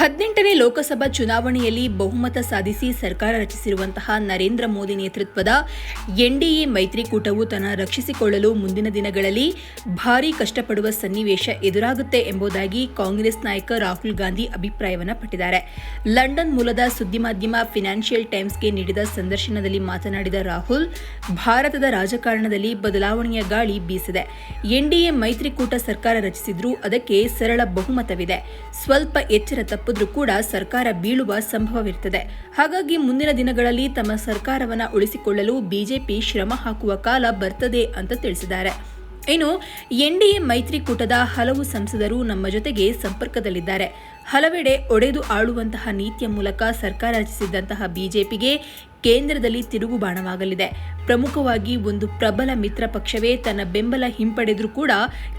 ಹದಿನೆಂಟನೇ ಲೋಕಸಭಾ ಚುನಾವಣೆಯಲ್ಲಿ ಬಹುಮತ ಸಾಧಿಸಿ ಸರ್ಕಾರ ರಚಿಸಿರುವಂತಹ ನರೇಂದ್ರ ಮೋದಿ ನೇತೃತ್ವದ ಎನ್ಡಿಎ ಮೈತ್ರಿಕೂಟವು ತನ್ನ ರಕ್ಷಿಸಿಕೊಳ್ಳಲು ಮುಂದಿನ ದಿನಗಳಲ್ಲಿ ಭಾರೀ ಕಷ್ಟಪಡುವ ಸನ್ನಿವೇಶ ಎದುರಾಗುತ್ತೆ ಎಂಬುದಾಗಿ ಕಾಂಗ್ರೆಸ್ ನಾಯಕ ರಾಹುಲ್ ಗಾಂಧಿ ಅಭಿಪ್ರಾಯವನ್ನು ಪಟ್ಟಿದ್ದಾರೆ. ಲಂಡನ್ ಮೂಲದ ಸುದ್ದಿ ಮಾಧ್ಯಮ ಫಿನಾನ್ಷಿಯಲ್ ಟೈಮ್ಸ್ಗೆ ನೀಡಿದ ಸಂದರ್ಶನದಲ್ಲಿ ಮಾತನಾಡಿದ ರಾಹುಲ್, ಭಾರತದ ರಾಜಕಾರಣದಲ್ಲಿ ಬದಲಾವಣೆಯ ಗಾಳಿ ಬೀಸಿದೆ. ಎನ್ಡಿಎ ಮೈತ್ರಿಕೂಟ ಸರ್ಕಾರ ರಚಿಸಿದ್ರೂ ಅದಕ್ಕೆ ಸರಳ ಬಹುಮತವಿದೆ. ಸ್ವಲ್ಪ ಎಚ್ಚರ ತಪ್ಪಿದ್ರೂ ಕೂಡ ಸರ್ಕಾರ ಬೀಳುವ ಸಂಭವವಿರುತ್ತದೆ ಹಾಗಾಗಿ ಮುಂದಿನ ದಿನಗಳಲ್ಲಿ ತಮ್ಮ ಸರ್ಕಾರವನ್ನು ಉಳಿಸಿಕೊಳ್ಳಲು ಬಿಜೆಪಿ ಶ್ರಮ ಹಾಕುವ ಕಾಲ ಬರ್ತದೆ ಅಂತ ತಿಳಿಸಿದ್ದಾರೆ. ಇನ್ನು ಎನ್ಡಿಎ ಮೈತ್ರಿಕೂಟದ ಹಲವು ಸಂಸದರು ನಮ್ಮ ಜೊತೆಗೆ ಸಂಪರ್ಕದಲ್ಲಿದ್ದಾರೆ. ಹಲವೆಡೆ ಒಡೆದು ಆಳುವಂತಹ ನೀತಿಯ ಮೂಲಕ ಸರ್ಕಾರ ರಚಿಸಿದ್ದಂತಹ ಬಿಜೆಪಿಗೆ ಕೇಂದ್ರದಲ್ಲಿ ತಿರುಗುಬಾಣವಾಗಲಿದೆ ಪ್ರಮುಖವಾಗಿ ಒಂದು ಪ್ರಬಲ ಮಿತ್ರ ಪಕ್ಷವೇ ತನ್ನ ಬೆಂಬಲ ಹಿಂಪಡೆದರೂ ಕೂಡ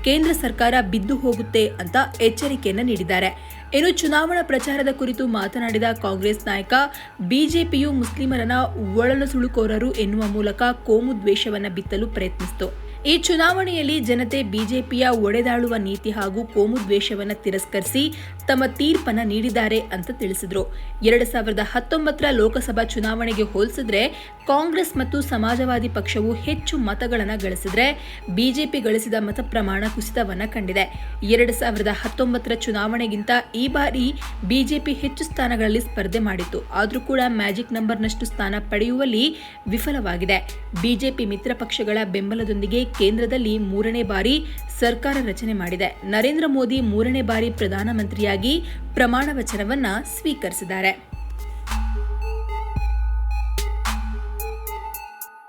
ಕೇಂದ್ರ ಸರ್ಕಾರ ಬಿದ್ದು ಹೋಗುತ್ತೆ ಅಂತ ಎಚ್ಚರಿಕೆಯನ್ನು ನೀಡಿದ್ದಾರೆ. ಇನ್ನು ಚುನಾವಣಾ ಪ್ರಚಾರದ ಕುರಿತು ಮಾತನಾಡಿದ ಕಾಂಗ್ರೆಸ್ ನಾಯಕ, ಬಿಜೆಪಿಯು ಮುಸ್ಲಿಮರನ್ನ ಒಳನುಸುಳುಕೋರರು ಎನ್ನುವ ಮೂಲಕ ಕೋಮು ದ್ವೇಷವನ್ನು ಬಿತ್ತಲು ಪ್ರಯತ್ನಿಸಿತು. ಈ ಚುನಾವಣೆಯಲ್ಲಿ ಜನತೆ ಬಿಜೆಪಿಯ ಒಡೆದಾಳುವ ನೀತಿ ಹಾಗೂ ಕೋಮು ದ್ವೇಷವನ್ನು ತಿರಸ್ಕರಿಸಿ ತಮ್ಮ ತೀರ್ಪನ್ನು ನೀಡಿದ್ದಾರೆ ಅಂತ ತಿಳಿಸಿದರು. ಎರಡು ಸಾವಿರದ ಹತ್ತೊಂಬತ್ತರ ಲೋಕಸಭಾ ಚುನಾವಣೆಗೆ ಹೋಲಿಸಿದ್ರೆ ಕಾಂಗ್ರೆಸ್ ಮತ್ತು ಸಮಾಜವಾದಿ ಪಕ್ಷವು ಹೆಚ್ಚು ಮತಗಳನ್ನು ಗಳಿಸಿದ್ರೆ ಬಿಜೆಪಿ ಗಳಿಸಿದ ಮತ ಪ್ರಮಾಣ ಕುಸಿತವನ್ನು ಕಂಡಿದೆ. ಎರಡು ಸಾವಿರದ ಹತ್ತೊಂಬತ್ತರ ಚುನಾವಣೆಗಿಂತ ಈ ಬಾರಿ ಬಿಜೆಪಿ ಹೆಚ್ಚು ಸ್ಥಾನಗಳಲ್ಲಿ ಸ್ಪರ್ಧೆ ಮಾಡಿತ್ತು. ಆದರೂ ಕೂಡ ಮ್ಯಾಜಿಕ್ ನಂಬರ್ನಷ್ಟು ಸ್ಥಾನ ಪಡೆಯುವಲ್ಲಿ ವಿಫಲವಾಗಿದೆ. ಬಿಜೆಪಿ ಮಿತ್ರ ಪಕ್ಷಗಳ ಬೆಂಬಲದೊಂದಿಗೆ ಕೇಂದ್ರದಲ್ಲಿ ಮೂರನೇ ಬಾರಿ ಸರ್ಕಾರ ರಚನೆ ಮಾಡಿದೆ. ನರೇಂದ್ರ ಮೋದಿ ಮೂರನೇ ಬಾರಿ ಪ್ರಧಾನಮಂತ್ರಿಯಾಗಿ ಪ್ರಮಾಣ ವಚನವನ್ನ ಸ್ವೀಕರಿಸಿದ್ದಾರೆ.